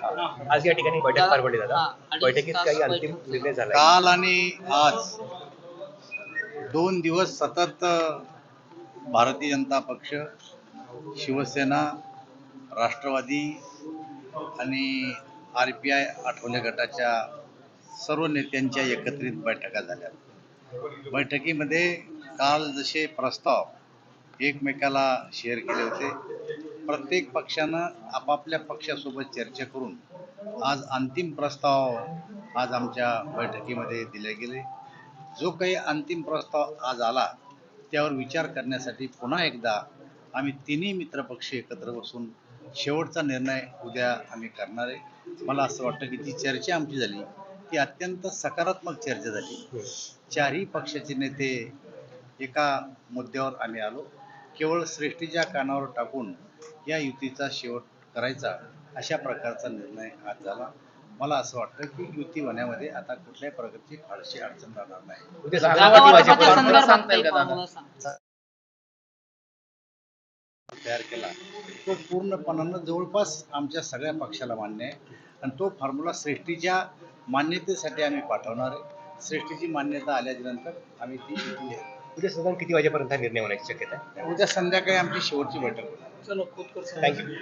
आज या ठिकाणी बैठक पार पडली दादा बैठकीत काही अंतिम. निर्णय झाला काल आणि आज दोन दिवस सतत भारतीय जनता पक्ष शिवसेना राष्ट्रवादी आणि आर पी आय आठवले गटाच्या सर्व नेत्यांच्या एकत्रित बैठका झाल्या बैठकीमध्ये काल जसे प्रस्ताव एकमेकाला शेअर केले होते प्रत्येक पक्षानं आपापल्या पक्षासोबत चर्चा करून आज अंतिम प्रस्ताव आज आमच्या बैठकीमध्ये दिले गेले. जो काही अंतिम प्रस्ताव आज आला त्यावर विचार करण्यासाठी पुन्हा एकदा आम्ही तिन्ही मित्रपक्ष एकत्र बसून शेवटचा निर्णय उद्या आम्ही करणार आहे. मला असं वाटतं की ती चर्चा आमची झाली ती अत्यंत सकारात्मक चर्चा झाली. चारही पक्षाचे नेते एका मुद्द्यावर आम्ही आलो. केवळ श्रेष्ठीच्या कानावर टाकून या युतीचा शेवट करायचा अशा प्रकारचा निर्णय आज झाला. मला असं वाटतं की युती होण्यामध्ये आता कुठल्याही प्रकारची फारशी अडचण राहणार नाही. तयार केला. तो पूर्णपणानं जवळपास आमच्या सगळ्या पक्षाला मान्य आहे. आणि तो फॉर्म्युला श्रेष्ठीच्या मान्यतेसाठी आम्ही पाठवणार आहे. श्रेष्ठीची मान्यता आल्याच्यानंतर आम्ही ती. उद्या साधारण किती वाजेपर्यंत हा निर्णय होण्याची शक्यता आहे? उद्या संध्याकाळी आमची शेवटची बैठक होईल. चलो खुद कर थँक्यू